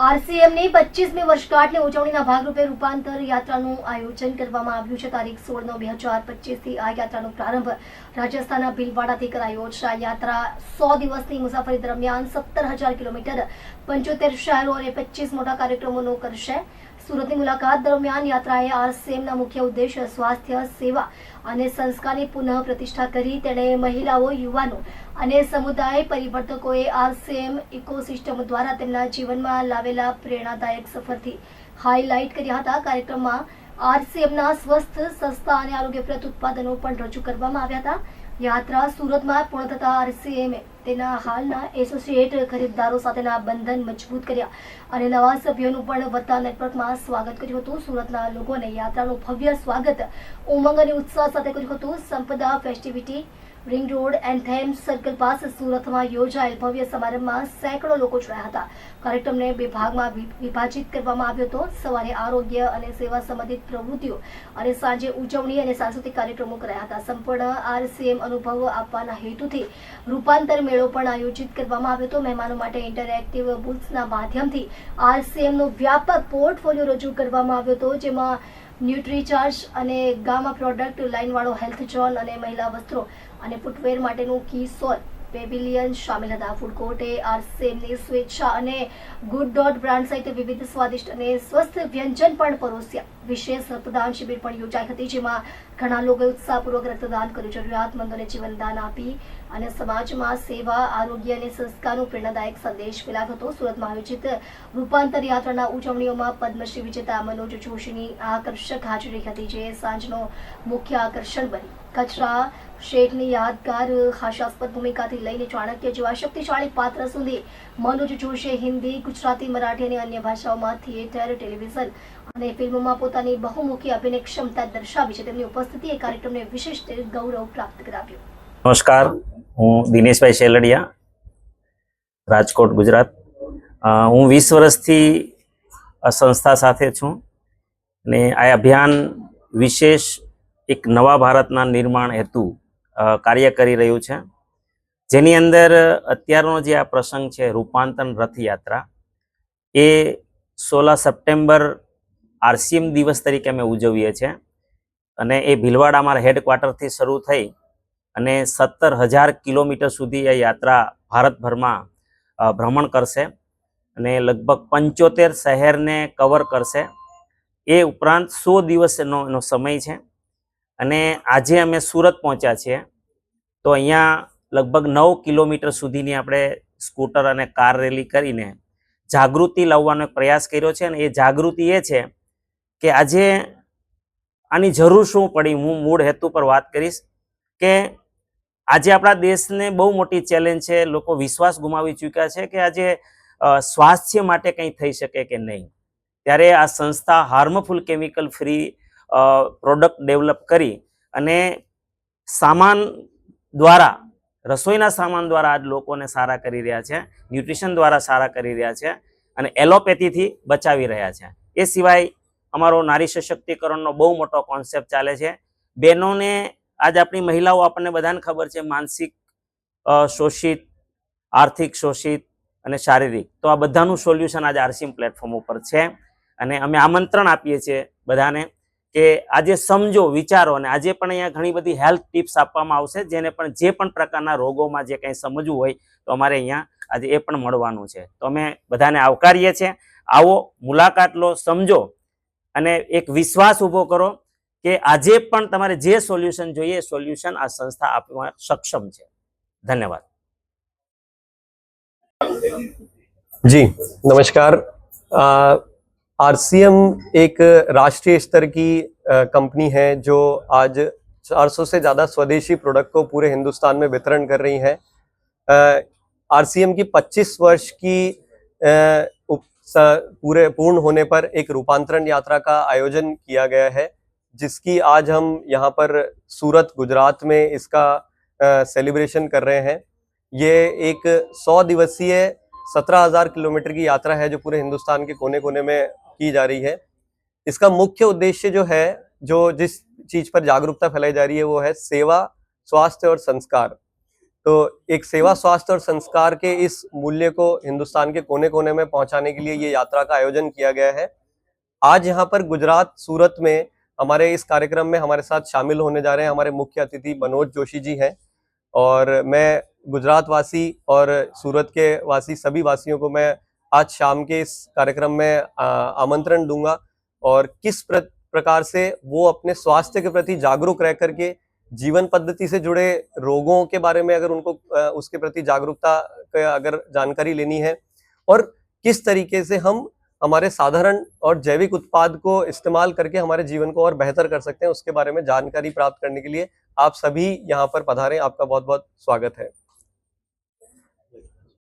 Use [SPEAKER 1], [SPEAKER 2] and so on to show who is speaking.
[SPEAKER 1] આરસીએમની પચીસમી વર્ષગાંઠની ઉજવણીના ભાગરૂપે રૂપાંતર યાત્રાનું આયોજન કરવામાં આવ્યું છે. તારીખ સોળ નવ બે હજાર પચીસથી આ યાત્રાનો પ્રારંભ રાજસ્થાનના ભીલવાડાથી કરાયો છે. આ યાત્રા સો દિવસની મુસાફરી દરમિયાન સત્તર હજાર કિલોમીટર પંચોતેર શહેરો અને પચીસ મોટા કાર્યક્રમોનો કરશે. સુરતની મુલાકાત દરમિયાન યાત્રાએ આરસીએમના મુખ્ય ઉદ્દેશ્ય સ્વાસ્થ્ય, સેવા અને સંસ્કારની પુનઃ પ્રતિષ્ઠા કરી. તેણે મહિલાઓ, યુવાનો અને સમુદાય પરિવર્તકોએ આરસીએમ ઇકોસિસ્ટમ દ્વારા તેમના જીવનમાં લાવેલા પ્રેરણાદાયક સફરથી હાઇલાઇટ કર્યા હતા. કાર્યક્રમમાં આરસીએમના સ્વસ્થ, સસ્તા અને આરોગ્યપ્રદ ઉત્પાદનો પણ રજૂ કરવામાં આવ્યા હતા. યાત્રા સુરતમાં પૂર્ણ થતા આરસીએમે તેના હાલના એસોસિએટ ખરીદદારો સાથેના બંધન મજબૂત કર્યા અને નવા સભ્યોનું પણ વધતા નેટવર્કમાં સ્વાગત કર્યું હતું. સુરતના લોકોને યાત્રાનું ભવ્ય સ્વાગત, ઉમંગ અને ઉત્સાહ સાથે કર્યું હતું. Sampada festivity, ring road anthem circle પાસે સુરતમાં યોજાયેલ ભવ્ય સમારંભમાં સેંકડો લોકો જોડાયા હતા. કાર્યક્રમને બે ભાગમાં વિભાજિત કરવામાં આવ્યો હતો. સવારે આરોગ્ય અને સેવા સંબંધિત પ્રવૃત્તિઓ અને સાંજે ઉજવણી અને સાંસ્કૃતિક કાર્યક્રમો કરાયા હતા. સંપૂર્ણ આરસીએમ અનુભવ આપવાના હેતુથી રૂપાંતર મેળો પણ આયોજિત કરવામાં આવ્યો હતો. મહેમાનો માટે ઇન્ટરેક્ટિવ બુથ્સના માધ્યમથી આરસીએમનો વ્યાપક પોર્ટફોલિયો રજૂ કરવામાં આવ્યો હતો, જેમાં ન્યુટ્રીચાર્જ અને ગામા પ્રોડક્ટ લાઇનવાળો હેલ્થ ઝોન અને મહિલા વસ્ત્રો અને ફૂટવેર માટેનું કી સોલ પેવિલિયન શામિલ હતા ફૂડ કોર્ટે આરસેમની સ્વેચ્છા અને ગુડ ડોટ બ્રાન્ડ સહિત વિવિધ સ્વાદિષ્ટ અને સ્વસ્થ વ્યંજન પણ પરોસ્યા. વિશેષ રક્તદાન શિબિર પણ યોજાઈ હતી, જેમાં ઘણા લોકોએ ઉત્સાહપૂર્વક રક્તદાન કર્યું. જરૂરિયાતમંદોને જીવનદાન આપી અને સમાજમાં સેવા, આરોગ્ય અને સંસ્કારનો પ્રેરણાદાયક સંદેશ ફેલાવ્યો હતો. સુરતમાં આયોજિત રૂપાંતર યાત્રાના ઉજવણીઓમાં પદ્મશ્રી વિજેતા મનોજ જોશીની આકર્ષક હાજરી હતી, જે સાંજનો મુખ્ય આકર્ષણ બની. કચરા શેઠની યાદગાર હાસ્યાસ્પદ ભૂમિકાથી લઈને ચાણક્ય જેવા શક્તિશાળી પાત્ર સુધી મનોજ જોશે હિન્દી, ગુજરાતી, મરાઠી અને અન્ય ભાષાઓમાં થિયેટર, ટેલિવિઝન અને ફિલ્મોમાં પોતાની બહુમુખી અભિનય ક્ષમતા દર્શાવી છે. તેમની ઉપસ્થિતિએ કાર્યક્રમને વિશિષ્ટ ગૌરવ પ્રાપ્ત કરાવ્યું.
[SPEAKER 2] નમસ્કાર. હું દિનેશભાઈ શેલડિયા, રાજકોટ, ગુજરાત. હું વીસ વર્ષથી સંસ્થા સાથે છું અને આ અભિયાન વિશેષ એક નવા ભારતના નિર્માણ હેતુ કાર્ય કરી રહ્યું છે. જેની અંદર અત્યારનો જે આ પ્રસંગ છે રૂપાંતર રથયાત્રા, એ સોળા સપ્ટેમ્બર આરસીએમ દિવસ તરીકે અમે ઉજવીએ છીએ અને એ ભીલવાડા અમારા હેડક્વાર્ટરથી શરૂ થઈ અને સત્તર હજાર કિલોમીટર સુધી એ યાત્રા ભારતભરમાં ભ્રમણ કરશે અને લગભગ પંચોતેર શહેરને કવર કરશે. એ ઉપરાંત સો દિવસનો એનો સમય છે. અને આજે અમે સુરત પહોંચ્યા છીએ. તો અહીંયા લગભગ નવ કિલોમીટર સુધીની આપણે સ્કૂટર અને કાર રેલી કરીને જાગૃતિ લાવવાનો પ્રયાસ કર્યો છે અને એ જાગૃતિ એ છે કે આજે આની જરૂર શું પડી, હું મૂળ હેતુ પર વાત કરીશ કે આજે આપણા દેશને બહુ મોટી ચેલેન્જ છે, લોકો વિશ્વાસ ગુમાવી ચૂક્યા છે કે આજે સ્વાસ્થ્ય માટે કંઈ થઈ શકે કે નહીં. ત્યારે આ સંસ્થા harmful chemical free product develop કરી અને સામાન દ્વારા, રસોઈના સામાન દ્વારા આજ લોકોને સારા કરી રહ્યા છે ન્યુટ્રિશન દ્વારા સારા કરી રહ્યા છે અને એલોપેથીથી બચાવી રહ્યા છે. એ સિવાય અમારો નારી સશક્તિકરણનો બહુ મોટો કોન્સેપ્ટ ચાલે છે. બહેનોને આજ આપણી મહિલાઓ આપણને બધાને ખબર છે, માનસિક શોષિત, આર્થિક શોષિત અને શારીરિક. તો આ બધાનું સોલ્યુશન આજે આરસીમ પ્લેટફોર્મ ઉપર છે. અને અમે આમંત્રણ આપીએ છીએ બધાને કે આજે સમજો, વિચારો અને આજે પણ અહીંયા ઘણી બધી હેલ્થ ટિપ્સ આપવામાં આવશે, જેને પણ જે પણ પ્રકારના રોગોમાં જે કંઈ સમજવું હોય તો અમારે અહીંયા આજે એ પણ મળવાનું છે. તો અમે બધાને આવકારીએ છીએ. આવો, મુલાકાત લો, સમજો અને એક વિશ્વાસ ઊભો કરો કે આજે પણ તમારે જે સોલ્યુશન જોઈએ એ સોલ્યુશન આ સંસ્થા આપવા સક્ષમ છે. ધન્યવાદ.
[SPEAKER 3] જી, નમસ્કાર. आरसीएम एक राष्ट्रीय स्तर की कंपनी है जो आज 400 से ज़्यादा स्वदेशी प्रोडक्ट को पूरे हिंदुस्तान में वितरण कर रही है। आरसीएम की 25 वर्ष की स- पूरे, पूर्ण होने पर एक रूपांतरण यात्रा का आयोजन किया गया है, जिसकी आज हम यहाँ पर सूरत, गुजरात में इसका सेलिब्रेशन कर रहे हैं। ये एक 100 दिवसीय सत्रह हज़ार किलोमीटर की यात्रा है जो पूरे हिंदुस्तान के कोने कोने में की जा रही है। इसका मुख्य उद्देश्य जो है, जो जिस चीज़ पर जागरूकता फैलाई जा रही है, वो है सेवा, स्वास्थ्य और संस्कार। तो एक सेवा, स्वास्थ्य और संस्कार के इस मूल्य को हिंदुस्तान के कोने कोने में पहुँचाने के लिए ये यात्रा का आयोजन किया गया है। आज यहाँ पर गुजरात, सूरत में हमारे इस कार्यक्रम में हमारे साथ शामिल होने जा रहे हैं हमारे मुख्य अतिथि मनोज जोशी जी हैं। और मैं गुजरात वासी और सूरत के वासी सभी वासियों को मैं आज शाम के इस कार्यक्रम में आमंत्रण दूँगा और किस प्र, प्रकार से वो अपने स्वास्थ्य के प्रति जागरूक रह करके जीवन पद्धति से जुड़े रोगों के बारे में अगर उनको उसके प्रति जागरूकता अगर जानकारी लेनी है और किस तरीके से हम हमारे साधारण और जैविक उत्पाद को इस्तेमाल करके हमारे जीवन को और बेहतर कर सकते हैं उसके बारे में जानकारी प्राप्त करने के लिए आप सभी यहाँ पर पधारें। आपका बहुत बहुत स्वागत है।